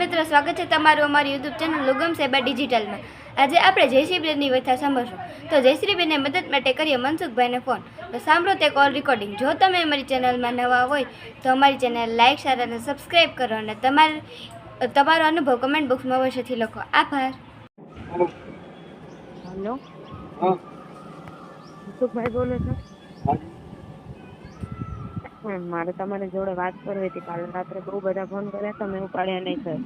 મિત્રો સ્વાગત છે તમારું અમારી યુટ્યુબ ચેનલ લુગમ સેબા ડિજિટલમાં આજે આપણે જયશ્રીબેનની વ્યથા સાંભળશું. તો જયશ્રીબેનને મદદ માટે કરીએ મનસુખભાઈને ફોન તો સાંભળો તે કોલ રેકોર્ડિંગ જો તમે અમારી ચેનલમાં નવા હોય તો અમારી ચેનલ લાઇક શેર અને સબસ્ક્રાઈબ કરો અને તમારે તમારો અનુભવ કમેન્ટ બોક્સમાં અવશ્યથી લખો. આભાર. હેલો હા. મનસુખભાઈ બોલો છો. હમ, મારે તમારી જોડે વાત કરવી હતી. કાલે રાત્રે બહુ બધા ફોન કર્યા તમે ઉપાડ્યા નહીં સર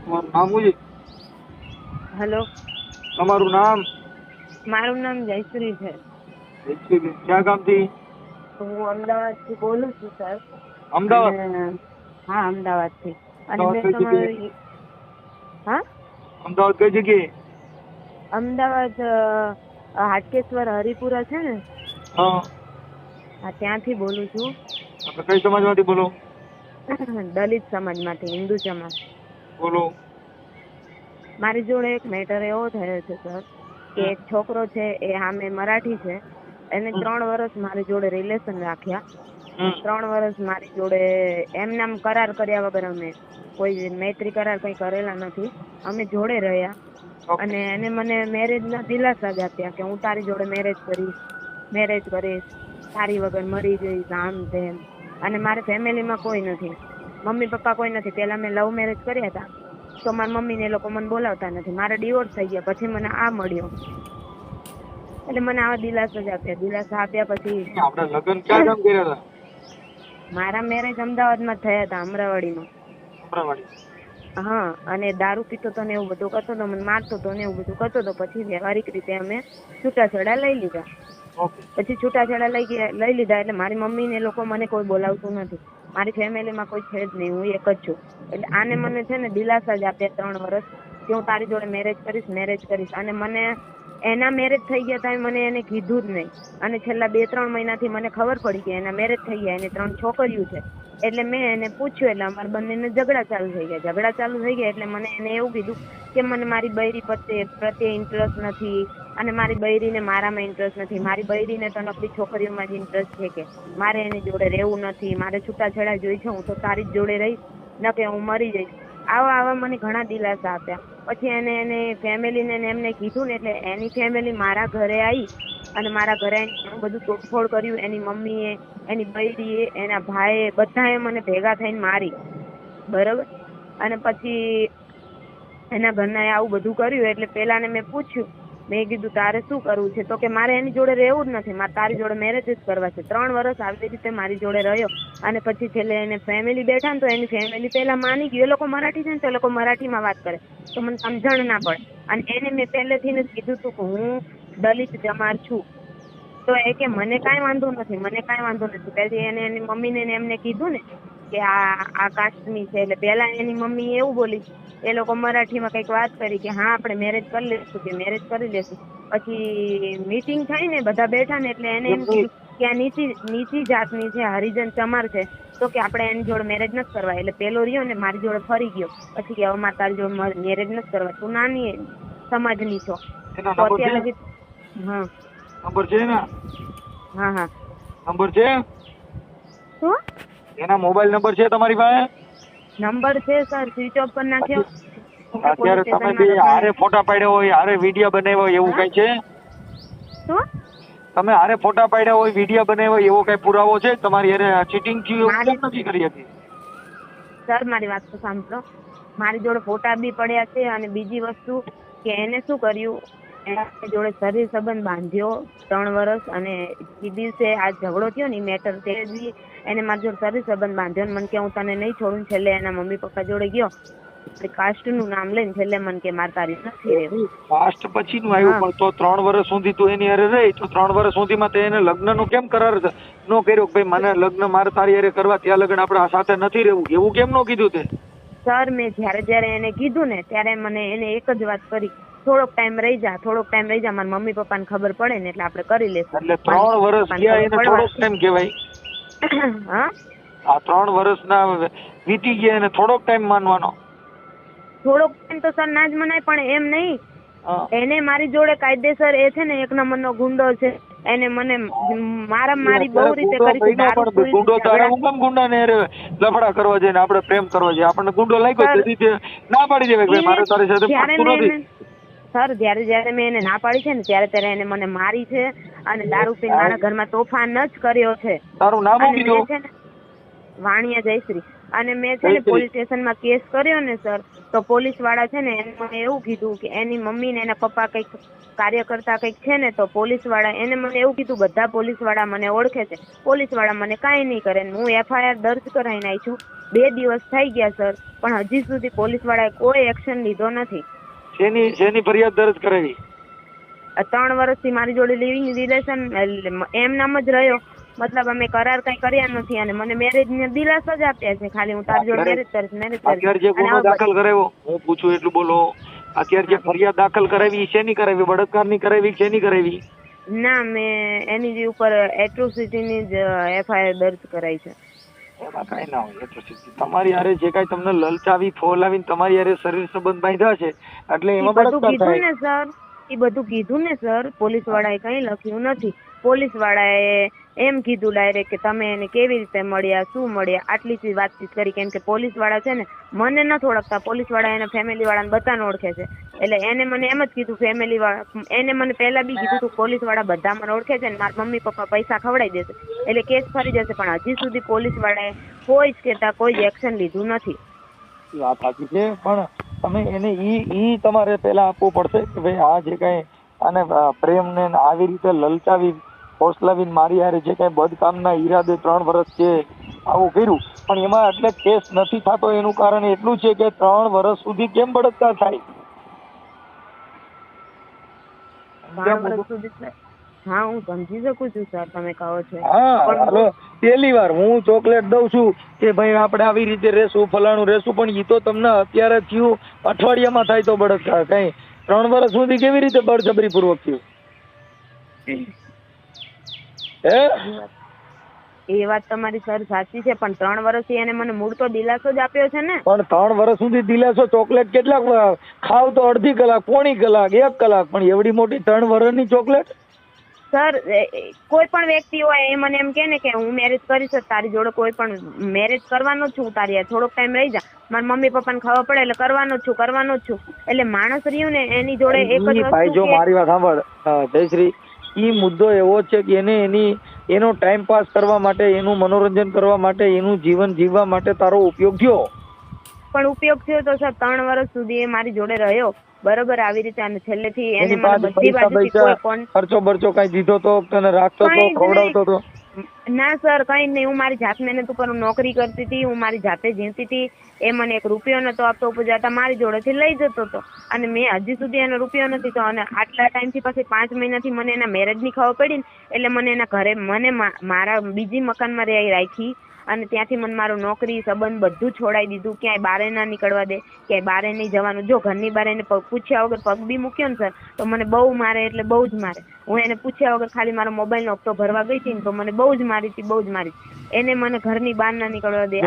તમારું નામ શું છે? હલો તમારું નામ? મારું નામ જયશ્રી છે. જયશ્રી ક્યાં ગામથી? હું અમદાવાદથી બોલું છું સર અમદાવાદ? હા હા અમદાવાદથી. અને મેં તમારી હા? અમદાવાદ કઈ જગ્યાએ? અમદાવાદ હાટકેશ્વર હરિપુરા છે ને? હા. હા ત્યાંથી બોલું છું. આપણે કઈ સમાજમાંથી બોલો? દલિત સમાજમાંથી હિન્દુ સમાજ. બોલો. મારી જોડે એક મેટર એવો થયો છે સર કે એક છોકરો છે એ સામે મરાઠી છે. એને ત્રણ વર્ષ મારી જોડે રિલેશન રાખ્યા. ત્રણ વર્ષ મારી જોડે એમ નામ કરાર કર્યા વગર અમે કોઈ મૈત્રી કરાર કંઈ કરેલા નથી. અમે જોડે રહ્યા. અને એને મને મેરેજના દિલાસા જ આપ્યા કે હું તારી જોડે મેરેજ કરીશ મેરેજ કરીશ. તારી વગર મરી જઈશ આમ તેમ. અને મારે ફેમિલીમાં કોઈ નથી. મમ્મી પપ્પા કોઈ નથી. પહેલાં મેં લવ મેરેજ કર્યા હતા. તો મારા મમ્મીને એ લોકો મને બોલાવતા નથી. મારે ડિવોર્સ થઈ ગયા. પછી મને આ મળ્યો. એટલે મને આવા દિલાસો જ આપ્યા. દિલાસો આપ્યા પછી આપણે લગ્ન ક્યાં ગામ કર્યા હતા? મારા મેરેજ અમદાવાદમાં થયા હતા અમરાવાડીમાં અમરાવાડી હા અને દારૂ પીતો તો ને એવું બધું કરતો તો મને મારતો તો ને એવું બધું કરતો તો પછી વ્યવહારિક રીતે અમે છૂટાછેડા લઈ લીધા. પછી છૂટાછેડા લઈ ગયા, લઈ લીધા એટલે મારી મમ્મી ને લોકો મને કોઈ બોલાવતું નથી. મારી ફેમિલીમાં કોઈ છે જ નહીં, હું એક જ છું. એટલે આને મને છે ને દિલાસા જ આપ્યા ત્રણ વર્ષ કે હું તારી જોડે મેરેજ કરીશ મેરેજ કરીશ. અને મને એના મેરેજ થઈ ગયા ત્યાં મને એને કીધું જ નહીં. અને છેલ્લા બે ત્રણ મહિનાથી મને ખબર પડી કે એના મેરેજ થઈ ગયા, એને ત્રણ છોકરીઓ છે. એટલે મેં એને પૂછ્યું, એટલે અમારા બંનેને ઝઘડા ચાલુ થઈ ગયા. ઝઘડા ચાલુ થઈ ગયા એટલે મને એને એવું કીધું કે મને મારી બૈરી પ્રત્યે પ્રત્યે ઇન્ટરેસ્ટ નથી અને મારી બૈરીને મારામાં ઇન્ટરેસ્ટ નથી. મારી બૈરીને તો નકરી છોકરીઓમાં જ ઇન્ટરેસ્ટ છે કે. મારે એની જોડે રહેવું નથી. મારે છૂટાછેડા જોઈ છે. હું તો તારી જ જોડે રહીશ, ન કે હું મરી જઈશ. આવા આવા મને ઘણા દિલાસા આપ્યા. પછી એને એને ફેમિલીને એમને કીધું ને એટલે એની ફેમિલી મારા ઘરે આવી અને મારા ઘરે ઘણું બધું તોડફોડ કર્યું. એની મમ્મીએ, એની બૈરીએ, એના ભાઈએ બધાએ મને ભેગા થઈને મારી. બરોબર? અને પછી એના ઘરના આવું બધું કર્યું. એટલે પેલાને મેં પૂછ્યું. મેં કીધું, તારે શું કરવું છે? તો કે, મારે એની જોડે રહેવું જ નથી. મારે તારી જોડે મેરેજ જ કરવા છે. ત્રણ વર્ષ આવી રીતે મારી જોડે રહ્યો. અને પછી છેલ્લે એને ફેમિલી બેઠા ને તો એની ફેમિલી પહેલા માની ગયું. એ લોકો મરાઠી છે ને તો એ લોકો મરાઠીમાં વાત કરે. તો મને સમજણ ના પડે. અને એને મેં પહેલેથી જ કીધું હતું કે હું દલિત જમાર છું. તો એ કે મને કાંઈ વાંધો નથી મને કાંઈ વાંધો નથી. પહેલી એને એની મમ્મીને ને એમને કીધું ને કે આ આ કાસ્ટની છે. એટલે પહેલા એની મમ્મી એવું બોલી. એ લોકો મરાઠીમાં કંઈક વાત કરી કે હા આપણે મેરેજ કરી લઈશું કે મેરેજ કરી લેશું. પછી મીટિંગ થઈ ને બધા બેઠા ને એટલે એને એમ કીધું આ નીચી નીચી જાતની છે હરિજન ચમાર છે તો કે આપણે એની જોડે મેરેજ નથી કરવા. એટલે પેલો રહ્યો ને મારી જોડે ફરી ગયો. પછી કે હવે મારે તારી જોડે મેરેજ નથી કરવા. તું નાની સમાજની છો. તો અત્યારે હા નંબર છે ને હા હા. નંબર છે? શું? એના મોબાઈલ નંબર છે તમારી પાસે? નંબર છે સર સ્વિચ ઓફ કરી નાખ્યો. અત્યારે તમે બે હારે ફોટા પાડ્યા હોય હારે વીડિયો બનાવ્યો એવું કઈ છે? શું? તમે હારે ફોટા પાડ્યા હોય વીડિયો બનાવ્યા એવો કઈ પુરાવો છે? તમારી હારે ચીટિંગ નથી કરી હતી? સર, મારી વાત તો સાંભળો. મારી જોડે ફોટા બી પડ્યા છે અને બીજી વસ્તુ કે એને શું કર્યું? એના જોડે શરીર સંબંધ બાંધ્યો ત્રણ વર્ષ અને જે દિવસે આ ઝઘડો થયો ને મેટર તે બી એને મારી જોડે શરીર સંબંધ બાંધ્યો મને કે હું તને નહીં છોડું છેલ્લે એના મમ્મી પપ્પા જોડે ગયો. કાસ્ટનું નામ લઈને છેલ્લે મને કે મારે તારી નથી રહેવું. કાસ્ટ પછી નું આવ્યું પણ તો ત્રણ વર્ષ સુધી તું એની હારે રહી તો ત્રણ વર્ષ સુધીમાં તે એને લગ્ન નો કેમ કરાર નો કર્યો ભાઈ મને લગ્ન મારે તારી હારે કરવા ત્યાં લગ્ન આપણે સાથે નથી રહેવું. એવું કેમ નો કીધું તે? સર મેં જ્યારે જ્યારે એને કીધું ને ત્યારે મને એને એક જ વાત કરી. થોડોક ટાઈમ રહી જા થોડોક ટાઈમ રહી જા મારા મમ્મી પપ્પાને ખબર પડે ને એટલે આપણે કરી લેશું. એટલે ત્રણ વર્ષ ગયા એને થોડોક ટાઈમ કહેવાય. હા? આ ત્રણ વર્ષના વીતી ગયા એને થોડોક ટાઈમ માનવાનો. થોડોક ટાઈમ તો સર ના જ મનાય પણ એમ નહીં. એને મારી જોડે કાયદેસર એ છે ને એક નંબરનો ગુંડો છે. એને મને મારા મારી બહુ રીતે કરી છે ગુંડો તો ઝઘડા હું કેમ ગુંડા ને લફડા કરવા જઈને આપણે પ્રેમ કરવા જાય? આપણને ગુંડો લાગ્યો તેથી તે ના પાડી દેવે કે મારે તારી સાથે સર જ્યારે જ્યારે મેં એને ના પાડી છે ને ત્યારે ત્યારે એને મને મારી છે અને દારૂ પીને મારા ઘરમાં તોફાન જ કર્યો છે. તારું નામ શું કીધું? વાણિયા જયશ્રી. અને મેં છે ને. પોલીસ સ્ટેશનમાં કેસ કર્યો ને સર તો પોલીસવાળા છે ને એને મને એવું કીધું કે એની મમ્મી ને એના પપ્પા કંઈક કાર્યકર્તા કંઈક છે ને તો પોલીસવાળા એને મને એવું કીધું બધા પોલીસવાળા મને ઓળખે છે. પોલીસવાળા મને કાંઈ નહીં કરે હું એફઆઈઆર દર્જ કરાવીને આવી છું. બે દિવસ થઈ ગયા સર પણ હજી સુધી પોલીસ વાળાએ કોઈ એક્શન લીધો નથી. જેની જેની ફરિયાદ દર્જ કરાવી? ત્રણ વર્ષથી મારી જોડે લિવિંગ રિલેશન એમ નામ જ રહ્યો. મતલબ અમે કરાર કઈ કર્યા નથી અને મને મેરેજ ને દિલાસો જ આપ્યા છે. ખાલી હું તારી જોડે મેરેજ કરીશ મેરેજ અત્યારે જે ગુનો દાખલ કરાવ્યો હું પૂછું એટલું બોલો અત્યારે જે ફરિયાદ દાખલ કરાવી છે ની કરાવી? બળાત્કારની કરાવી છે ની કરાવી? ના મેં એની જે ઉપર એટ્રોસિટીની જ એફઆઈઆર દર્જ કરાઈ છે. એમાં કઈ ના હોય એટ્રોસિટી તમારી હારે જે કાઈ તમને લલચાવી ફોલાવીને તમારી હારે શરીર સંબંધ બાંધ્યા છે એટલે એમાં બધું બળાત્કાર કીધું થાય. ને સર. એ બધું કીધું ને સર. પોલીસ વાળાએ કઈ લખ્યું નથી. પોલીસ વાળાએ એમ કીધું ડાયરેક્ટ કે તમે એને કેવી રીતે મળ્યા, શું મળ્યા? આટલી જ વાતચીત કરી કેમ કે પોલીસવાળા છે ને, મને નથી ઓળખતા. પોલીસવાળા એના ફેમિલી વાળાને બધાને ઓળખે છે. એટલે એને મને એમ જ કીધું ફેમિલી વાળા એને મને પહેલા બી કીધું હતું પોલીસવાળા બધા મને ઓળખે છે ને, મારા મમ્મી પપ્પા પૈસા ખવડાવી દેશે. એટલે કેસ ફરી જશે, પણ હજી સુધી પોલીસ વાળાએ કોઈ જ કહેતા, કોઈ જ એક્શન લીધું નથી. વાત સાચી છે, પણ તમે એને ઈ ઈ તમારે પહેલા આપવું પડશે કે ભાઈ આ જે કઈ આને પ્રેમને આવી રીતે લલચાવી ફોસલાવીને મારી હારે જે કાંઈ બદકામના ઈરાદે ત્રણ વર્ષ છે આવું કર્યું પણ એમાં એટલે કેસ નથી થતો એનું કારણ એટલું છે કે ત્રણ વર્ષ સુધી કેમ બળતકાર થાય? ત્રણ વર્ષ સુધી sir. હા હું સમજી શકું છું સર તમે કહો છો. હા પણ પહેલી વાર હું ચોકલેટ દઉં છું કે ભાઈ આપણે આવી રીતે રહેશું ફલાણું રહેશું પણ ઈ તો તમને અત્યારે થયું અઠવાડિયામાં થાય તો બળતકાર કઈ ત્રણ વર્ષ સુધી કેવી રીતે બળજબરી પૂર્વક થયું હે? એ વાત તમારી સર સાચી છે પણ ત્રણ વર્ષથી એને મને મૂળ તો દિલાસો જ આપ્યો છે ને. પણ ત્રણ વર્ષ સુધી દિલાસો ચોકલેટ કેટલા ખાવ તો અડધી કલાક પોણી કલાક એક કલાક પણ એવડી મોટી ત્રણ વર્ષની ચોકલેટ? સર કોઈ પણ વ્યક્તિ હોય એ મને એમ કે ને કે હું મેરેજ કરીશ તારી જોડે કોઈ પણ મેરેજ કરવાનો છું તારી. થોડોક ટાઈમ રહી જા. મારા મમ્મી પપ્પાને ખબર પડે એટલે કરવાનો છું કરવાનો જ છું. એટલે માણસ રહ્યું ને એની જોડે એક જ ભાઈ જો મારી વાત સાંભળ. જયશ્રી ઈ મુદ્દો એવો છે કે એને એની એનો ટાઈમ પાસ કરવા માટે એનું મનોરંજન કરવા માટે એનું જીવન જીવવા માટે તારો ઉપયોગ થયો? પણ ઉપયોગ થયો તો સર ત્રણ વર્ષ સુધી એ મારી જોડે રહ્યો. બરોબર આવી રીતે અને છેલ્લેથી એને બધી બાજુથી કોઈ પૈસા ખર્ચો બરચો કઈ દીધો તો? તને રાખતો તો? ખવડાવતો તો? ના, સર, કઈ નહીં. હું મારી જાત મહેનત ઉપર નોકરી કરતી હતી. હું મારી જાતે જીવતી હતી. એ મને એક રૂપિયો નતો આપતો ઉપજાતા. મારી જોડેથી લઈ જતો હતો. અને મેં હજી સુધી એનો રૂપિયો નથી તો અને આટલા ટાઈમથી પછી પાંચ મહિનાથી મને એના મેરેજની ખબર પડી ને, એટલે મને એના ઘરે, મને મારા બીજી મકાનમાં રહી રાખી. અને ત્યાંથી મને મારું નોકરી સંબંધ બધું છોડાઈ દીધું. ક્યાંય બારે ના નીકળવા દે ક્યાંય બારે નહીં જવાનું. જો ઘરની બારે એને પૂછ્યા વગર પગ બી મૂક્યો ને સર તો મને બહુ મારે એટલે બહુ જ મારે. હું એને પૂછ્યા વગર ખાલી મારો મોબાઈલનો હપ્તો ભરવા ગઈ હતી ને તો મને બહુ જ મારી હતી બહુ જ મારી એને મને ઘરની બહાર ના નીકળવા દે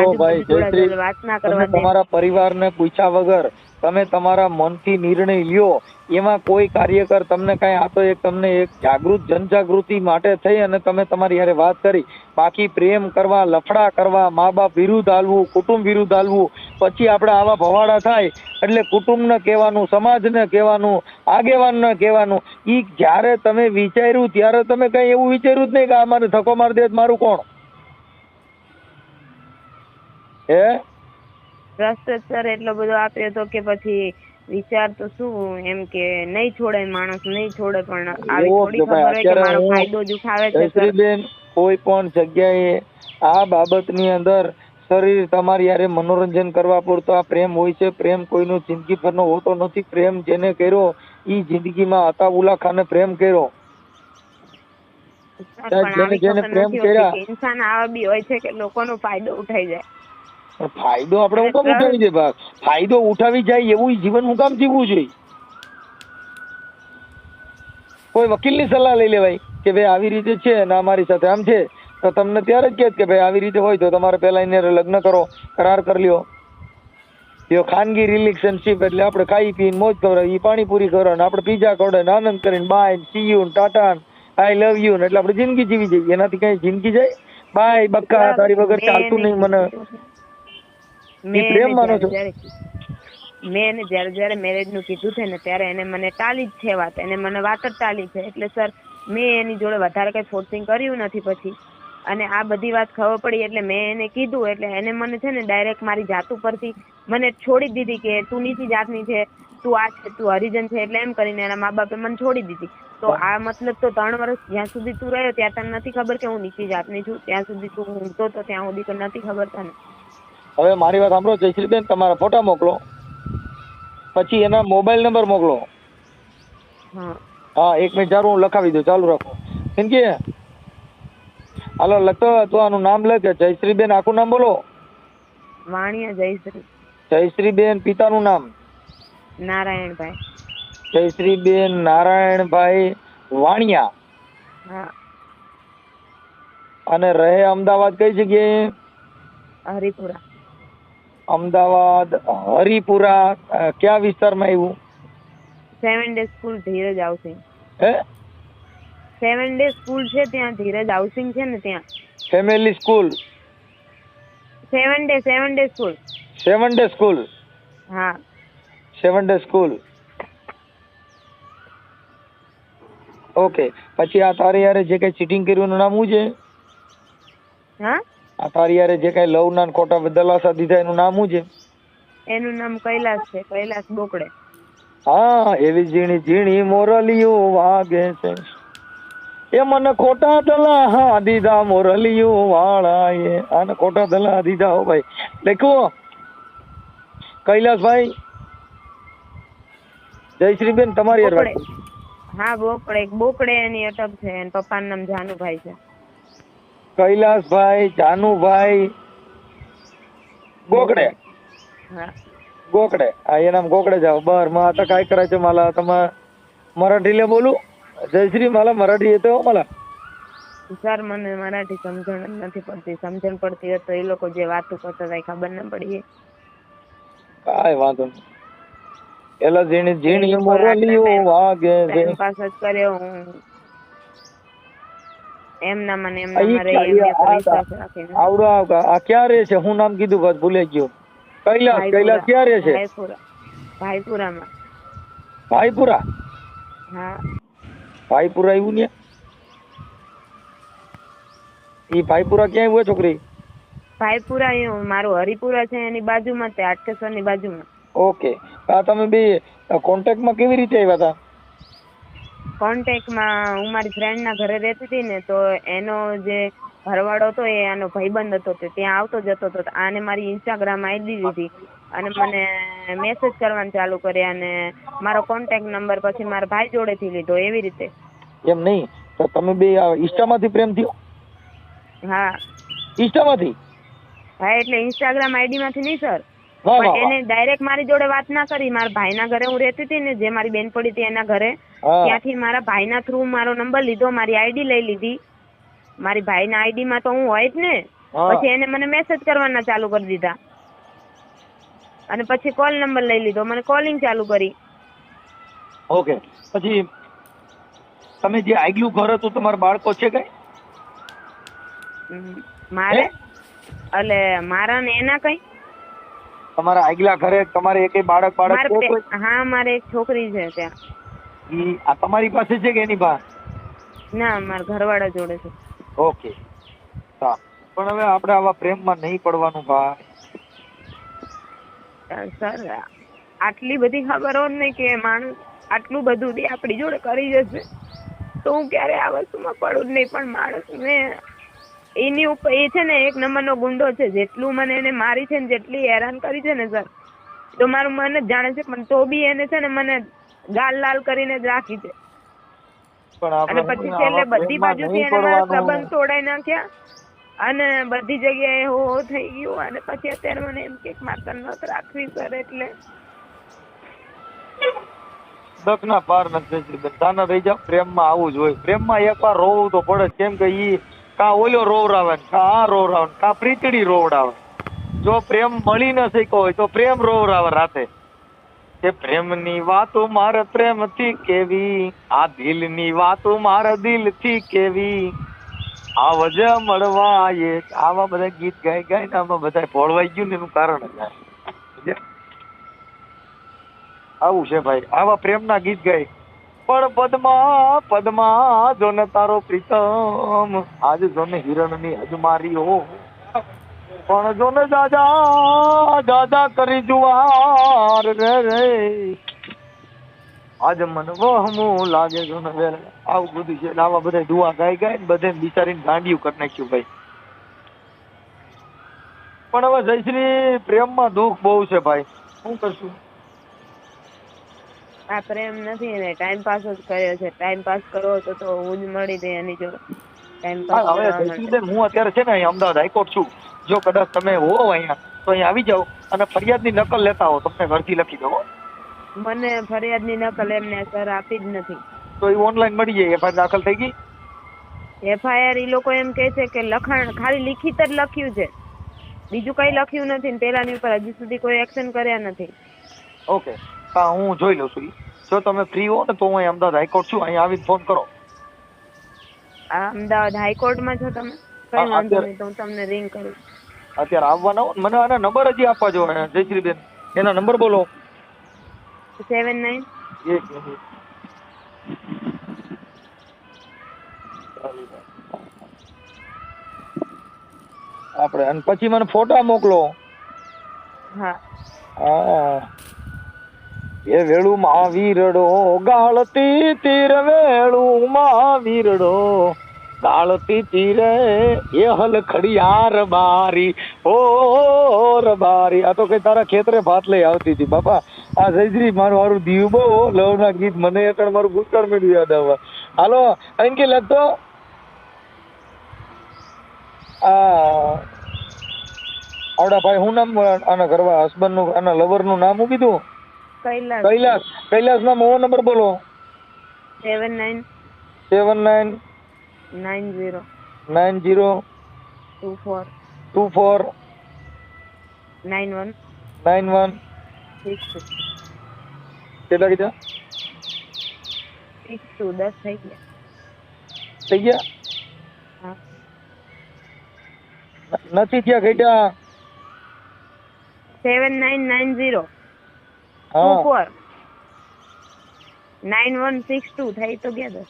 વાત ના કરવા દે. તમારા પરિવારને પૂછ્યા વગર તમે તમારા મનથી નિર્ણય લ્યો. એમાં કોઈ કાર્યકર તમને કાંઈ આ તો એક તમને એક જાગૃત જનજાગૃતિ માટે થઈ અને તમે તમારી હારે વાત કરી. બાકી પ્રેમ કરવા, લફડા કરવા મા બાપ વિરુદ્ધ હાલવું, કુટુંબ વિરુદ્ધ હાલવું, પછી આપણે આવા ભવાડા થાય એટલે કુટુંબને કહેવાનું, સમાજને કહેવાનું, આગેવાનને કહેવાનું, ઈ જ્યારે તમે વિચાર્યું ત્યારે તમે કઈ એવું વિચાર્યું જ નહીં કે આ મારે ધક્કો મારી દે મારું કોણ? હે? જ સર એટલો બધો આપ્યો હતો કે પછી વિચાર તો શું એમ કે નહીં છોડે માણસ નહીં છોડે પણ આવી થોડી ખબર કે મારો ફાયદો જ ઉઠાવે છે સર. કોઈ પણ જગ્યાએ આ બાબતની અંદર શરીર તમારી યારે મનોરંજન કરવા પૂરતો આ પ્રેમ હોય છે. પ્રેમ કોઈનો જિંદગીભરનો હોતો નથી. પ્રેમ જેને કર્યો ઈ જિંદગીમાં અતાઉલ્લા ખાને પ્રેમ કર્યો. જેને- જેને પ્રેમ કર્યા- ઇન્સાન આવા બી હોય છે કે લોકોનો ફાયદો ઉઠાઈ જાય. ફાયદો આપણે હું કામ ઉઠાવી દે ભાગ ફાયદો ઉઠાવી જાય એવું જીવન હું કામ જીવવું જોઈએ? કોઈ વકીલની સલાહ લઈ લેવાય કે ભાઈ આવી રીતે છે અને અમારી સાથે આમ છે. તો તમને ત્યારે જ કે ભાઈ આવી રીતે હોય તો તમારે પહેલા એને લગ્ન કરો, કરાર કરી લ્યો. યો ખાનગી રિલેશનશીપ એટલે આપણે ખાઈ પીને મોજ કરો ઈ પાણીપુરી કરો ને આપણે પીઝા ખવડાવે ને આનંદ કરીને bye see you you Tata I love you એટલે આપણે જિંદગી જીવી જઈએ. એનાથી કઈ જિંદગી જાય? બાય બક્કા, તારી વગર ચાલતું નહીં મને. મેં પ્રેમ માનો છો? મેં એને જ્યારે જ્યારે મેરેજનું કીધું છે ને ત્યારે એને મને ટાળી જ છે વાત. એને મને વાત જ ટાળી છે. એટલે સર મેં એની જોડે વધારે કઈ ફોર્સિંગ કર્યું નથી પછી. અને આ બધી વાત ખબર પડી એટલે મેં એને કીધું. એટલે એને મને છે ને ડાયરેક્ટ મારી જાત ઉપરથી મને છોડી દીધી કે તું નીચી જાતની છે તું આ છે તું હરિજન છે. એટલે એમ કરીને એના મા બાપે મને છોડી દીધી. તો આ મતલબ તો ત્રણ વર્ષ જ્યાં સુધી તું રહ્યો ત્યાં તને નથી ખબર કે હું નીચી જાતની છું. ત્યાં સુધી તું ઊંઘતો તો ત્યાં સુધી તો નથી ખબર તને. હવે મારી વાત સાંભળો જયશ્રીબેન તમારા ફોટા મોકલો. પછી એના મોબાઈલ નંબર મોકલો. હા. એક મિનિટ ચાલુ હું લખાવી દઉં ચાલુ રાખો. કેમ કે હાલો લખતો તો આનું નામ લખે જયશ્રીબેન આખું નામ બોલો. વાણિયા જયશ્રી. જયશ્રીબેન પિતાનું નામ. નારાયણભાઈ. જયશ્રીબેન નારાયણભાઈ વાણિયા. હા. અને રહે અમદાવાદ કઈ જગ્યાએ? હરિપુરા. અમદાવાદ હરિપુરા કયા વિસ્તારમાં આવ્યું seven day school Dhiraj housing હે? સેવન ડે સ્કૂલ છે ત્યાં ધીરજ હાઉસિંગ છે ને ત્યાં? Family school seven day seven day school seven day school હા. સેવન ડે સ્કૂલ ઓકે પછી આ તારે યારે જે કઈ ચીટિંગ કર્યું એનું નામ શું છે? હા? આ તારી યારે જે કઈ લવ ના ખોટા દલાસા દીધા એનું નામ શું છે? એનું નામ કૈલાસ છે કૈલાસ બોકડે. હા એવી ઝીણી ઝીણી મોરલીઓ વાગે છે. એ મને ખોટા દલા હા દીધા મોરલીઓ એ આને ખોટા દલા દીધા હો ભાઈ. લખ્યું કૈલાસભાઈ. જયશ્રીબેન તમારી બેન તમારી હા બોકડે. બોકડે એની અટક છે એના પપ્પાનું નામ જાનુભાઈ છે. કૈલાસભાઈ જાનુભાઈ ગોકડે હા ગોકડે હા એ નામ ગોકડે જાવ બર માં आता काय करायचं मला आता मग मराठीला बोलू जयश्री मला मराठी येतं हो मला સર મને મરાઠી સમજણ જ નથી પડતી સમજણ પડતી હોય તો એ લોકો જે વાતો કરતા હતા એ ખબર ન પડી કાંઈ વાંધો નહીં એલા ઝીણી ઝીણી એની પર મોરલીઓ આટલા વાગે છે ટાઈમ પાસ જ કર્યો હું એમના મને રહી આવડો આવકા આ ક્યાં રહે છે? હું નામ કીધું બસ ભૂલે ગયો. કૈલાસ કૈલાસ ક્યાં રહે છે? ભાઈપુરા. ભાઈપુરામાં. ભાઈપુરા? હા. ભાઈપુરા આવ્યું ને ઈ ભાઈપુરા ક્યાં આવ્યું છોકરી? ભાઈપુરા અહીં મારું હરિપુરા છે એની બાજુમાં તે હાટકેશ્વરની બાજુમાં. ઓકે. આ તમે બે કોન્ટેક્ટમાં કેવી રીતે આવ્યા હતા કોન્ટેક્ટમાં હું મારી ફ્રેન્ડના ઘરે રહેતી હતી ને તો એનો જે ઘરવાળો હતો એ આનો ભાઈબંધ હતો તે ત્યાં આવતો જતો હતો તો આને મારી ઇન્સ્ટાગ્રામ આઈડી દીધી અને મને મેસેજ કરવાનું ચાલુ કર્યા અને મારો કોન્ટેક નંબર પછી મારા ભાઈ જોડેથી લીધો એવી રીતે. એમ નહીં? તો તમે બે ઇન્સ્ટામાંથી પ્રેમ થયો? હા. ઇન્સ્ટામાંથી હા એટલે ઇન્સ્ટાગ્રામ આઈડી માંથી નહીં સર. પણ એને ડાયરેક્ટ મારી જોડે વાત ના કરી. મારા ભાઈના ઘરે હું રહેતી હતી ને જે મારી બેન પડી હતી એના ઘરે. ત્યાંથી મારા ભાઈના થ્રુ મારો નંબર લીધો મારી આઈડી લઈ લીધી. મારી ભાઈના આઈડી માં તો હું હોય જ ને. પછી એને મને મેસેજ કરવાના ચાલુ કરી દીધા. અને પછી કોલ નંબર લઈ લીધો. મને કોલિંગ ચાલુ કરી. ઓકે. પછી તમે જે આગલું ઘર હતું તમારા બાળકો છે કઈ? મારે? એટલે મારા ને એના કઈ? તમારા આગલા ઘરે તમારે એક બાળક બાળક હા મારે એક છોકરી છે ત્યાં. ઈ આ તમારી પાસે છે કે એની પાસે ના મારા ઘરવાળા જોડે છે. ઓકે. સારું પણ હવે આપણે આવા પ્રેમમાં નહીં પડવાનું ભાઈ. સર આટલી બધી ખબર હોત ને કે માણસ આટલું બધું બી આપણી જોડે કરી જશે. તો હું ક્યારે આ વસ્તુમાં પડું જ નહીં પણ માણસને એની ઉપર એ છે ને એક નંબરનો ગુંડો છે. જેટલું મને એને મારી છે ને જેટલી હેરાન કરી છે ને સર તો મારું મન જ જાણે છે. પણ તો બી એને છે ને મને ગાલ લાલ કરીને જ રાખી છે. અને પછી છેલ્લે બધી બાજુથી એને મારા સંબંધ તોડાઈ નાખ્યા અને બધી જગ્યાએ હો હો થઈ ગયું. અને પછી અત્યારે મને એમ કે માતા નત રાખવી સર એટલે. દખના પાર નથી તાના રહી જાવ પ્રેમમાં આવું જ હોય. પ્રેમમાં એકવાર રોવું તો પડે જ. કેમ કે ઈ કા ઓલો રોવરાવે ને, કા આ રોવરાવે કા પ્રીતડી રોવડાવે. જો પ્રેમ મળી ન શક્યો હોય તો પ્રેમ રોવરાવે રાતે. કે પ્રેમની વાતો મારે પ્રેમથી કેવી, આ દિલની વાતો મારે દિલથી કેવી. આવજ મળવા એ આવા બધા ગીત ગાઈ ગાઈને આમાં બધા ભોળવાઈ ગયું ને એનું કારણ જ. આવું છે ભાઈ. આવા પ્રેમના ગીત ગાય. પણ પદમા પદમા જો ને તારો પ્રીતમ. આજ જો ને હિરણની અજમારીઓ. પણ જો ને દાદા દાદા કરી જુવાર રે રે. આજ મન વહમું લાગે જો ને વેર. આવું બધું છે આવા બધા દુઆ ગાઈ ગાય ને બધે બિચારીને ગાંડિયું કરી નાખ્યું ભાઈ. પણ હવે જયશ્રી પ્રેમમાં દુઃખ બહુ છે ભાઈ. શું કરશું? આ પ્રેમ નથી એને ટાઈમ પાસ જ કર્યો છે. ટાઈમ પાસ કરવો તો તો હું જ મળી દે એની જો ટાઈમ પાસ હવે હું અત્યારે છે ને અહીં અમદાવાદ હાઈકોર્ટ છું. જો કદાચ તમે હો અહીંયા તો અહીં આવી જાઓ અને ફરિયાદની નકલ લેતા હો તમને અરજી લખી દો મને ફરિયાદની નકલ એમને સર આપી જ નથી. તો એ ઓનલાઈન મળી જાય એફઆઈઆર દાખલ થઈ ગઈ? એફઆઈઆર ઈ લોકો એમ કહે છે કે લખાણ ખાલી લિખિત જ લખ્યું છે. બીજું કઈ લખ્યું નથી ને પેલાની ઉપર હજી સુધી કોઈ એક્શન કર્યા નથી. ઓકે હા હું જોઈ લઉં છું જો તમે ફ્રી હો ને તો હું અહીં અમદાવાદ હાઈકોર્ટ છું અહીંયા આવીને ફોન કરો. અમદાવાદ હાઈકોર્ટમાં છો તમે? કઈ વાંધો નહીં તો હું તમને રિંગ કરું. અત્યારે આવવાના હો મને આના નંબર હજી આપવા જો જયશ્રીબેન. એના નંબર બોલો. Seven nine. એક આપણે અને પછી મને ફોટા મોકલો. હા. હા. એ વેળું મહાવીરડો, ગાળતી તીર વેળું માવીરડો ગાળતી તીરે એ હલ ખડિયાર બારી ઓ રબારી આ તો કઈ તારા ખેતરે ભાત લઈ આવતી હતી, બાપા. આ જયશ્રી, મારું મારું દીવ બહુ લવના ગીત. મને એકણ મારું ભૂતકાળ મેળવી યાદ આવવા. હાલો અહીં કે લખતો આ આવડા ભાઈ હું નામ આના ઘરવા હસબન્ડનું, આના લવરનું નામ શું કીધું? કૈલાસ. કૈલાસ. કૈલાસ ના મોબાઈલ નંબર બોલો. Seven nine. Seven nine. Nine zero. Nine two four. Two four. Nine one. Nine one. Six two. કેટલા કીધા? Six two. દસ થઈ ગયા. થઈ ગયા? નથી થયા ઘટ્યા. Seven nine nine zero. Two four nine one six two થઈ તો ગયા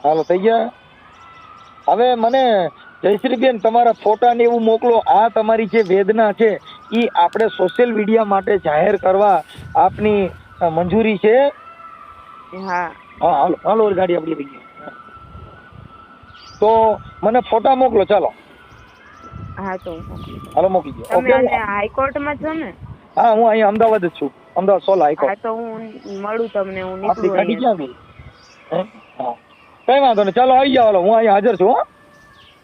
હાલો થઈ ગયા? હવે મને જયશ્રીબેન તમારા ફોટા ને એવું મોકલો. આ તમારી જે વેદના છે એ આપણે સોશિયલ મીડિયા માટે જાહેર કરવા આપની મંજૂરી છે? હા. હા હાલો હાલો ગાડી આપણી થઈ ગઈ. તો મને ફોટા મોકલો ચાલો. હા તો. મોકલી હાલો મોકલી દો તમે હાઈકોર્ટમાં છો ને? હા હું અહીંયા અમદાવાદ જ છું. અમદાવાદ સોલા હા તો હું મળું તમને હું નીકળું ગાડી ક્યાં હા? કઈ વાંધો નહીં ચાલો આવી જાવ હું અહીંયા હાજર છું હો.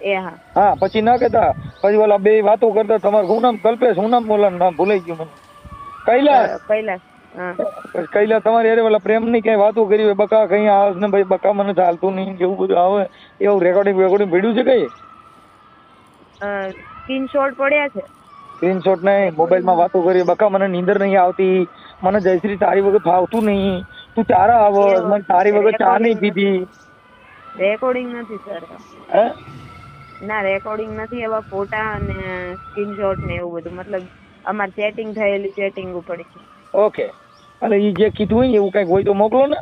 એ હા. હા પછી ના કહેતા. પછી ઓલા બે વાતો કરતા તમારું શું નામ? કલ્પેશ હું નામ બોલા નામ ભૂલાઈ ગયું મને. કૈલાસ. કૈલાસ કૈલા તમારે અરે ઓલા પ્રેમની કઈ વાતો કરી હોય બકા કઈ આવે ને ભાઈ બકા મને ચાલતું નહીં એવું બધું આવે એવું રેકોર્ડિંગ રેકોર્ડિંગ ભીડ્યું છે કઈ? સ્ક્રીનશોટ પડ્યા છે. સ્ક્રીનશોટ નહીં મોબાઈલમાં વાતો કરી બકા મને નીંદર નહીં આવતી મને જયશ્રી તારી વગર ફાવતું નહીં તું ચારા આવ મને તારી વગર ચા નહીં પીધી. રેકોર્ડિંગ નથી સર હે? ના રેકોર્ડિંગ નથી એવા ફોટા અને સ્ક્રીનશોટ ને એવું બધું. મતલબ અમાર ચેટિંગ થયેલી ચેટિંગ ઉપર છે. ઓકે. અને એ જે કીધું હોય એવું કંઈક હોય તો મોકલો ને.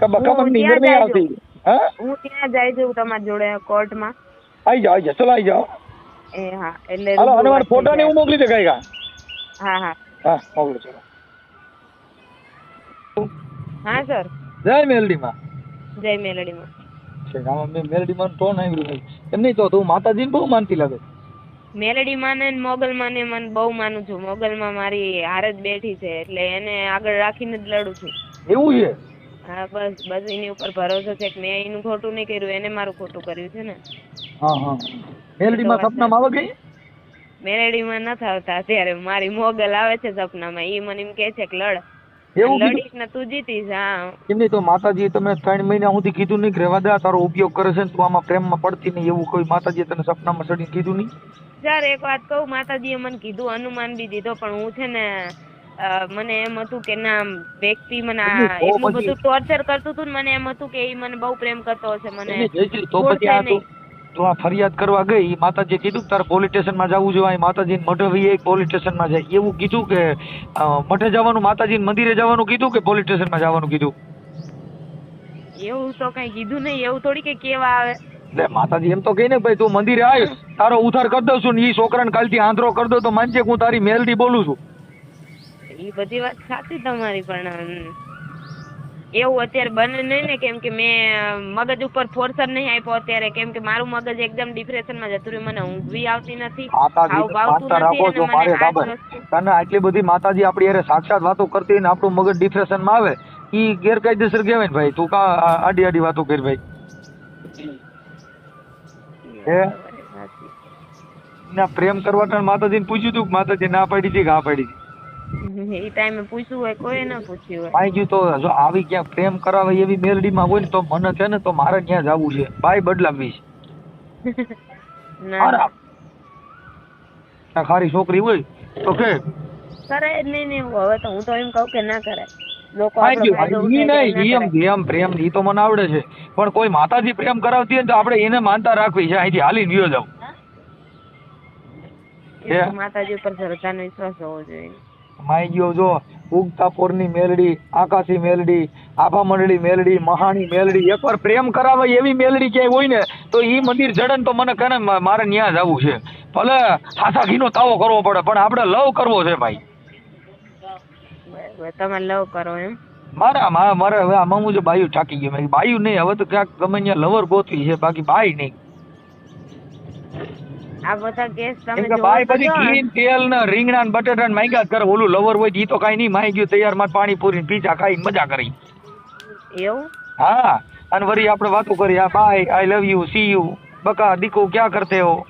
કે બકા મને નીંદર નહીં આવતી. હા? હું ત્યાં જાય છું તમારી જોડે કોર્ટમાં આવી જાઓ આવી જાઓ. ચલો આવી જાઓ. એ હા એટલે હાલો અને ફોટા ને એવું મોકલી દે કઈ હા હા. હા મોકલો ચલો. હા સર. જય મેલડીમાં. જય મેલડીમાં. છે આમાં મેં મેલડીમાં ટોન આવ્યું એમ નહીં તો તું માતાજીને બહુ માનતી લાગે. મેલડી માને ને મોગલ માને મને બહુ માનું છું. મોગલમાં મારી હાર જ બેઠી છે એટલે એને આગળ રાખીને જ લડું છું. એવું છે? હા બસ બસ એની ઉપર ભરોસો છે કે મેં એનું ખોટું નહીં કર્યું એને મારું ખોટું કર્યું છે ને. હા હા. મેલડીમાં સપનામાં આવે ગઈ મેલેડીમાં નથી આવતા અત્યારે. મારી મોગલ આવે છે સપનામાં. ઈ મને એમ કે છે કે લડ. એવું લડીશ ને તું જીતીશ હા. એમ નહીં તો માતાજી તમે ત્રણ મહિના સુધી કીધું નહીં કે રહેવા દે તારો ઉપયોગ કરે છે ને તું આમાં પ્રેમમાં પડતી નહીં એવું કોઈ માતાજી તને સપનામાં ચડીને કીધું નહીં? સર એક વાત કહું માતાજીએ મને કીધું અનુમાન બી દીધો પણ હું છે ને મને એમ હતું કે ના વ્યક્તિ મને એટલું બધું ટોર્ચર કરતું હતું ને મને એમ હતું કે એ મને બહુ પ્રેમ કરતો હશે મને તો પછી આ તું આ ફરિયાદ કરવા ગઈ. માતાજી માતાજીએ કીધું કે તારે પોલીસ સ્ટેશનમાં જવું જોઈએ. માતાજીને મઢે વઈએ પોલીસ સ્ટેશનમાં જાય. એવું કીધું કે મઠે જવાનું માતાજીને મંદિરે જવાનું કીધું કે પોલીસ સ્ટેશનમાં જવાનું કીધું? એવું તો કઈ કીધું નહીં. એવું થોડી કે કેવા આવે. એટલે માતાજી એમ તો કહી ને ભાઈ તું મંદિરે આવ તારો ઉધાર કરી દઉં છું ને એ છોકરાને કાલથી આંધરો કરી દો તો માનજે હું તારી મેલથી બોલું છું. એ બધી વાત સાચી તમારી પણ એવું અત્યારે બને નહીં ને કેમ કે મેં મગજ ઉપર ફોર્સર નહીં આપ્યો અત્યારે. કેમ કે મારું મગજ એકદમ ડિપ્રેશનમાં જતું રહ્યું. મને ઊંઘ આવતી નથી. તને આટલી બધી માતાજી આપણી હારે સાક્ષાત વાતો કરતી ને આપણું મગજ ડિપ્રેશનમાં આવે ઈ ગેરકાયદેસર કહેવાય ને ભાઈ. તું કા આડી આડી વાતો કરી ભાઈ. હે? ના પ્રેમ કરવા માતાજીને પૂછ્યું તું કે માતાજી ના પાડી હતી કે હા પાડી હતી એ ટાઈમે પૂછ્યું હોય કોઈ ના પૂછ્યું હોય. પાઈ ગયું તો જો આવી ક્યાંક પ્રેમ કરાવે એવી મેલડીમાં હોય ને તો મને છે ને તો મારે ત્યાં જવું છે. બાઈ બદલાવી છે ના. આરામ. આ ખારી છોકરી હોય તો કે. કરાય જ નહીં ને હવે તો હું તો એમ કહું કે ના કરાય. લોકો પાઈ આપણો ગયું ફાયદો ઈ ઉઠાવી નહીં ના ઈ એમ પ્રેમ ઈ તો મને આવડે છે. પણ કોઈ માતાજી પ્રેમ કરાવતી હોય તો આપણે એને માનતા રાખવી છે. અહીંથી હાલીને ગયો જાવ? માતાજી ઉપર શ્રદ્ધાનો વિશ્વાસ હોવો જોઈએ. માઈ ગયો જો. ઉગતા પોરની મેલડી આકાશી મેલડી આભા મંડળી મેલડી મહાણી મેલડી એકવાર પ્રેમ કરાવે એવી મેલડી ક્યાંય હોય ને તો એ મંદિર જડે ને તો મને કહે મારે ન્યા જવું છે. ભલે હાથા ઘીનો તાવો કરવો પડે પણ આપણે લવ કરવો છે ભાઈ. તમે લવ કરો એમ. મારા મારે હવે આમાં હું જો બાયું ઠાકી ગયો. બાયું નહીં હવે તો ક્યાંક ગમે ત્યાં લવર ગોતવી છે બાકી બાઈ નહીં. આ બધા કેસ તમે જો ને. ઘી તેલ ને રીંગણા ને બટેટા ને માંગ્યા કરે. ઓલું લવર હોય ઈ તો કાંઈ નહીં માંગી ગયું તૈયારમાં પાણી પૂરી પીઝા ખાઈ મજા કરી. એવું? હા. અને વરી આપણે વાતો કરી આ bye I love you see you બકા દીકો ક્યાં કરતે હો?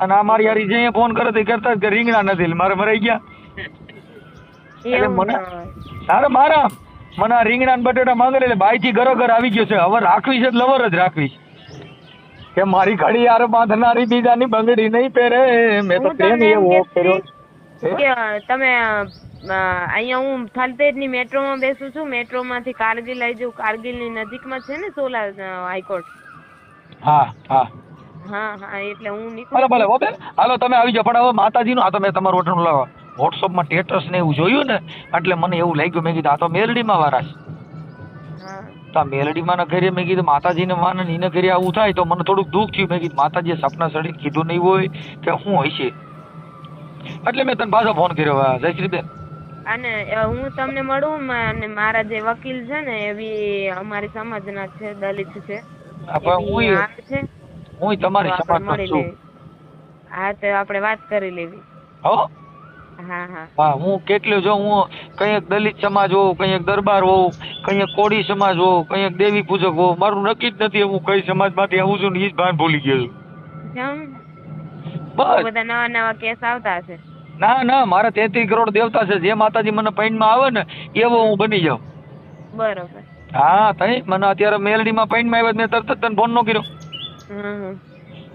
અને આ મારી યારી જે ફોન કરે તે કરતા કે રીંગણા નથી. મારે મરાઈ ગયા. એટલે મને- તારે મારા. મને રીંગણા ને બટેટા માંગે એટલે બાઈ થી ઘરો ઘર આવી ગયો છે. હવે રાખવી છે લવર જ રાખવી છે કે મારી ઘડી યાર બાંધનારી બીજાની બંગડી નહીં પહેરે. મેં તો પ્રેમ એવો કર્યો કે તમે અહીંયા હું થાલતેજની મેટ્રોમાં બેસું છું. મેટ્રોમાંથી કારગિલ આવી જાઉં. કારગિલની નજીકમાં છે ને સોલા હાઈકોર્ટ. હા હા. હા હા એટલે હું નીકળું ભલે હો બેન. હાલો તમે આવી જાઓ. પણ હવે માતાજીનું આ તો મેં તમારું લાવો વોટ્સઅપમાં સ્ટેટસ ને એવું જોયું ને એટલે મને એવું લાગ્યું. મેં કીધું આ તો મેલડીમાં વાળા છે હા. તો આ મેલડીમાં ન કરીએ મેં કીધું માતાજીને માને ને ન કરીએ આવું થાય તો મને થોડુંક દુઃખ થયું. મેં કીધું માતાજીએ સપના સડીને કીધું નહીં હોય કે શું હોય છે એટલે મેં તને પાછો ફોન કર્યો જયશ્રીબેન અને હું તમને મળું અને મારા જે વકીલ છે ને એ બી અમારી સમાજના છે દલિત છે. હું હું તમારી આપણે છું. હા તો આપણે વાત કરી લેવી. હો? હા હા. કેટલું જો હું કંઈક દલિત સમાજ હોઉં કંઈક દરબાર હોઉં કંઈક કોળી સમાજ હોઉં કંઈક દેવી પૂજક હોઉં મારું નક્કી જ નથી હું કઈ સમાજમાંથી આવું છું ને એ જ ભાન ભૂલી ગયો છું. બસ. બધા નવા નવા કેસ આવતા હશે. ના ના મારે તેત્રીસ કરોડ દેવતા છે. જે માતાજી મને પૈણમાં આવે ને એવો હું બની જાઉં. બરોબર. હા તઈ મને અત્યારે મેલડીમાં પૈણમાં આવ્યા મેં તરત જ તને ફોન નો કર્યો. હમ.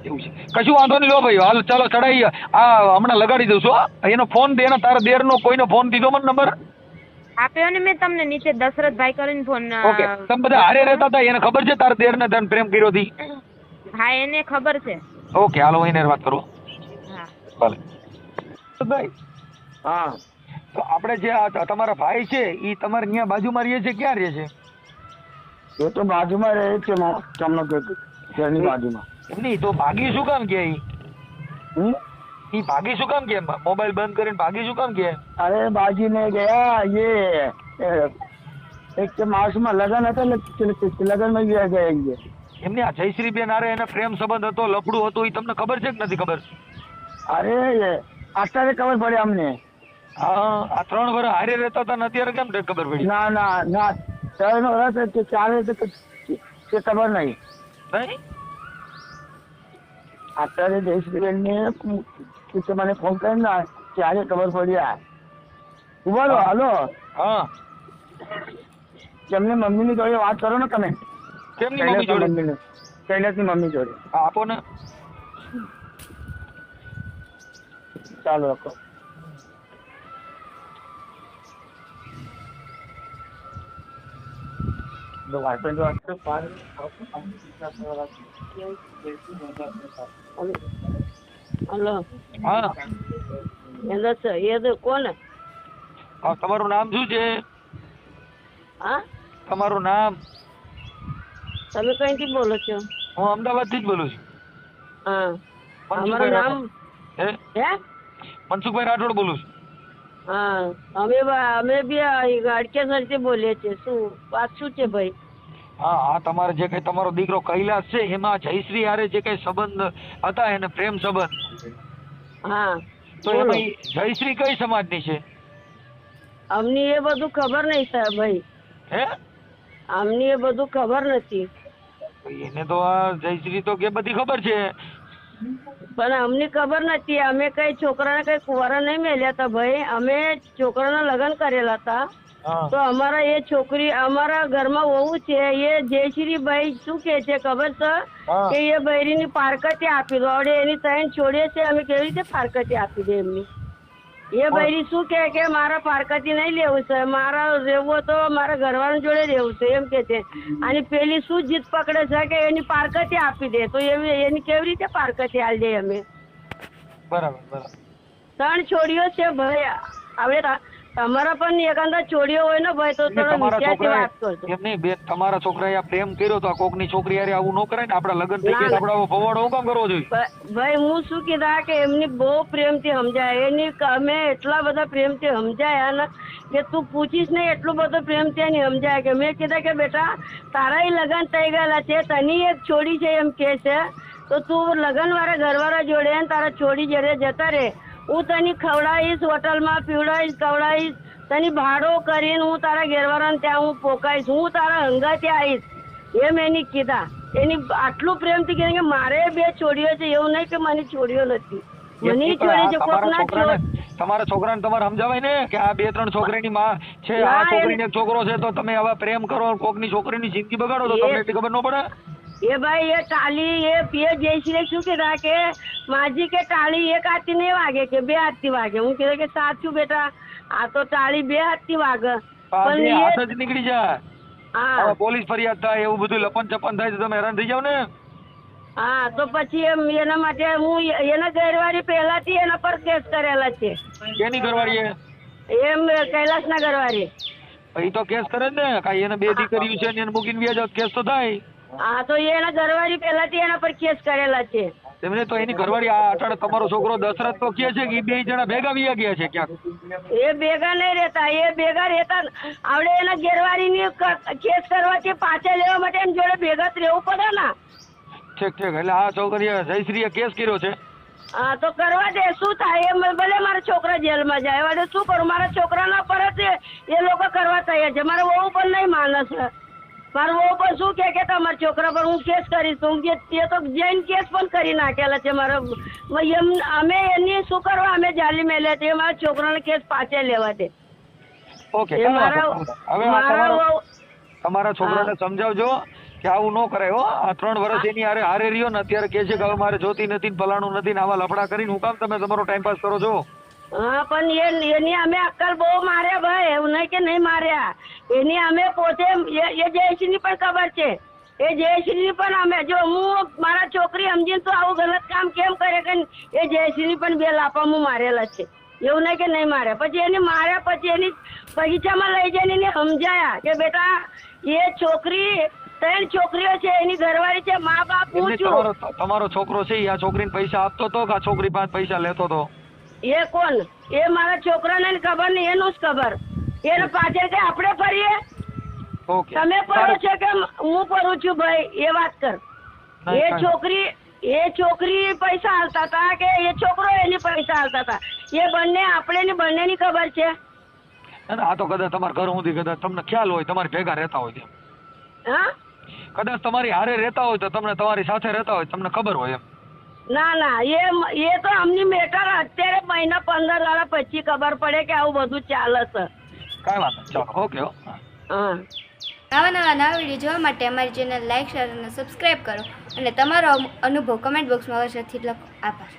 એવું છે. કશું વાંધો નહીં લો ભાઈ હાલ ચાલો ચડાઈ આ હમણાં લગાડી દઉં છું એનો ફોન દે એના તારા દેરનો કોઈનો ફોન દીધો મને નંબર? આપ્યો ને મેં તમને નીચે દશરથભાઈ કરીને ફોન ઓકે તમે બધા હારે રહેતા હતા એને ખબર છે તારા દેરને તને પ્રેમ કર્યો હતી હા એને ખબર છે. ઓકે હાલો એને વાત કરું હા. ભલે. ભાઈ હા. તો આપણે જે આ તમારા ભાઈ છે એ તમારે ત્યાં બાજુમાં રહે છે ક્યાં રહે છે? એ તો બાજુમાં રહે છે તમને શહેરની બાજુમાં. નહીં તો ભાગી શું કામ કે ઈ ભાગી શું કામ કે? મોબાઈલ બંધ કરીને ભાગી શું કામ કે? અરે બાજીને ગયા યે એક માસમાં લગન હતા લગનમાં ગયા ગયા એ. એમને આ જયશ્રીબેન હારે એને પ્રેમ સંબંધ હતો લફડું હતું એ તમને ખબર છે કે નથી ખબર? અરે અત્યારે ખબર પડે અમને. હા આ ત્રણ વર્ષ હારે રહેતા હતા અત્યારે કેમ ખબર પડી? ના ના ના ત્રણ વર્ષ ચાર ખબર નહીં. નહીં? અત્યારે દેશ ને કે મને ફોન કરી ને ત્યારે ખબર પડી આ બોલો હાલો હા તમને મમ્મી ની જોડે વાત કરો ને તમે કેમની મમ્મી જોડે શૈલેષ ની મમ્મી જોડે આપો ને ચાલો રાખો तो वाइफ एंड वाइफ के पास आप हम कितना सवाल है ये बिल्कुल मज़ा आता है હલો. હા. એનો સર એ તો કોણ હા, તમારું નામ શું છે? હા? તમારું નામ? તમે કઈથી બોલો છો? હું અમદાવાદથી જ બોલું છું. હા. અમારું નામ. હે? હે? મનસુખભાઈ રાઠોડ બોલું છું. હા. અમે અમે બી અડકેસરથી બોલીએ છીએ. શું વાત શું છે ભાઈ? હા હા તમારે જે કઈ તમારો દીકરો કૈલાસ છે એમાં જયશ્રી હારે જે કઈ સંબંધ હતા એને પ્રેમ સંબંધ? હા. તો. એમાં જયશ્રી કઈ સમાજની છે? અમને એ બધું ખબર નહીં સાહેબ ભાઈ. હે? અમને એ બધું ખબર નથી. એને તો આ જયશ્રી તો કે બધી ખબર છે. પણ અમને ખબર નથી. અમે કઈ છોકરાને કઈ કુંવારા નહીં મેલ્યા હતા ભાઈ. અમે છોકરાના લગ્ન કરેલા હતા. તો અમારા એ છોકરી અમારા ઘરમાં વહુ છે એ જયશ્રીભાઈ શું કે છે ખબર છે? કે એ બૈરીની પારકતી આપી દો. હવે એની ત્રણ છોડીએ છે અમે કેવી રીતે પારકતી આપી દે એમની? એ બૈરી શું કે કે મારા પારકતી નહીં લેવું છે મારા રહેવું તો મારા ઘરવાળા જોડે રહેવું છે એમ કે છે. અને પેલી શું જીત પકડે છે કે એની પારકતી આપી દે તો એવી એની કેવી રીતે પારકતી આલી દે અમે? બરાબર બરાબર. ત્રણ છોડીઓ છે ભાઈ હવે તમારા પણ એકાંતા છોડીઓ હોય ને ભાઈ તો થોડો તમારા વિચારથી વાત કરજો. એમ નહીં બે તમારા છોકરાએ આ પ્રેમ કર્યો તો આ કોકની છોકરી હારે આવું ન કરાય ને? આપડા લગ્ન થઈ ગયા આપડા ભવાડો હું કામ કરવો જોઈએ? ભાઈ હું શું કીધા કે એમની બહુ પ્રેમથી સમજાય. એની અમે એટલા બધા પ્રેમથી સમજાયા ને કે તું પૂછીશ ને એટલું બધું પ્રેમથી એની સમજાય કે મેં કીધા કે બેટા તારા લગ્ન થઈ ગયેલા છે તની એક છોડી છે એમ કે છે. તો તું લગ્ન વાળા ઘરવાળા જોડે તારા છોડી જયારે જતા રહે. હું તને ખવડાવીશ હોટલમાં પીવડાવીશ ખવડાવીશ. તને ભાડો કરીને હું તારા ઘેરવાળાને ત્યાં હું પોકાઈશ હું તારા હંગાથી આવીશ. એમ એની કીધા. એની આટલું પ્રેમથી કીધું કે મારે બે છોડીઓ છે. એવું નહીં કે મને છોડીઓ નથી. મને છોડી છે. તમારા છોકરાને તમારા છોકરાને તમારે સમજાવાય ને કે આ બે ત્રણ છોકરીની માં છે. આ ના, છોકરીને એક છોકરો છે તો તમે આવા પ્રેમ કરો કોકની છોકરીની જિંદગી બગાડો તો તમને એટલી ખબર ન પડે? એ ભાઈ એ ટાળી એ પીએ જયશ્રી શું કીધા કે માજી કે ટાળી એક હાથથી નહીં વાગે કે બે હાથથી વાગે? હું કીધું કે સાચું બેટા આ તો ટાળી બે હાથથી વાગે. પણ હાથ જ નીકળી જાય. હા. પોલીસ ફરિયાદ થાય એવું બધું લપન ચપન થાય તો તમે હેરાન થઈ જાવ ને. હા તો પછી એમ એના માટે હું એના ઘરવાળી પહેલાથી એના પર કેસ કરેલા છે. એની ઘરવાળી એમ કૈલાસના ઘરવાળી એ તો કેસ કરે ને કાંઈ એને બે દીકરીઓ છે ને એને મૂકીને વ્યાજ કેસ તો થાય. હા તો એના ઘરવાળી પહેલાથી એના પર કેસ કરેલા છે. તેમને તો એની ઘરવાળી આ અટાણે તમારો છોકરો દશરથ તો કહે છે કે બે જણા ભેગા વિયા ગયા છે ક્યાંક. એ ભેગા નહીં રહેતા એ ભેગા રહેતા આવડે એના ઘેરવાળીની કેસ કરવાથી પાછા લેવા માટે એમ જોડે ભેગા જ રહેવું પડે ને. ઠીક ઠીક એટલે આ છોકરીએ જયશ્રીએ કેસ કર્યો છે? હા તો કરવા દે શું થાય? એ ભલે મારા છોકરા જેલમાં જાય. હવે શું કરું? મારા છોકરાના પર જ એ લોકો કરવા તૈયાર છે. મારા વહુ પણ નહીં માનસ મારા હું પણ શું કે કે તમારા છોકરા પર હું કેસ કરીશ હું કે તે તો જૈન કેસ પણ કરી નાખેલા છે મારા એમ અમે એની શું કરવા અમે જાલી મેલ્યા છે મારા છોકરાને કેસ પાછે લેવા દે. ઓકે તમારો છોકરાને સમજાવજો કે આવું ન કરાય હો. આ ત્રણ વર્ષ એની હારે હારે રહ્યો ને અત્યારે કે છે કે હવે મારે જોતી નથી ને ફલાણું નથી ને આવા લફડા કરીને હું કામ તમે તમારો ટાઈમ પાસ કરો છો? હા પણ એ એની અમે અક્કલ બહુ માર્યા ભાઈ એવું નહીં કે નહીં માર્યા. એની અમે પોતે એ- જયશ્રી ની પણ ખબર છે. એ જયશ્રીની પણ અમે જો હું મારા છોકરી સમજીને તો આવું ગલત કામ કેમ કરે કે એ જયશ્રીની પણ બે લાપા હું મારેલા છે. એવું નહીં કે નહીં માર્યા. પછી એને માર્યા પછી એની બગીચામાં લઈ જઈને એને સમજાયા કે બેટા એ છોકરી ત્રણ છોકરીઓ છે એની ઘરવાળી છે મા બાપ હું છું. તમારો છોકરો છે આ છોકરીને પૈસા આપતો તો કે આ છોકરી પાસે પૈસા લેતો તો? એ કોણ? એ મારા છોકરાને ખબર નહીં એનું જ ખબર. એને પાછળ કે આપણે ફરીએ? ઓકે. તમે પડો છો કે હું પડું છું ભાઈ એ વાત કર. એ છોકરી એ છોકરી પૈસા હાલતા હતા કે એ છોકરો એની પૈસા હાલતા હતા? એ બંને આપણે ને બંનેની ખબર છે. આ તો કદાચ તમારા ઘર સુધી કદાચ તમને ખ્યાલ હોય તમારી ભેગા રહેતા હોય તેમ. હા? કદાચ તમારી હારે રહેતા હોય તો તમને તમારી સાથે રહેતા હોય તમને ખબર હોય એમ. ના ના એ એ તો અમની મેટર અત્યારે મહિના પંદર દાડા પછી ખબર પડે કે આવું બધું ચાલે છે. કાંઈ વાત. ચાલો ઓકે હો. હા. હા નવા નવા નવા વીડિયો જોવા માટે અમારી ચેનલ લાઇક શેર અને સબસ્ક્રાઈબ કરો. અને તમારો અનુભવ કમેન્ટ બોક્સમાં અવશ્યથી લખો. આભાર.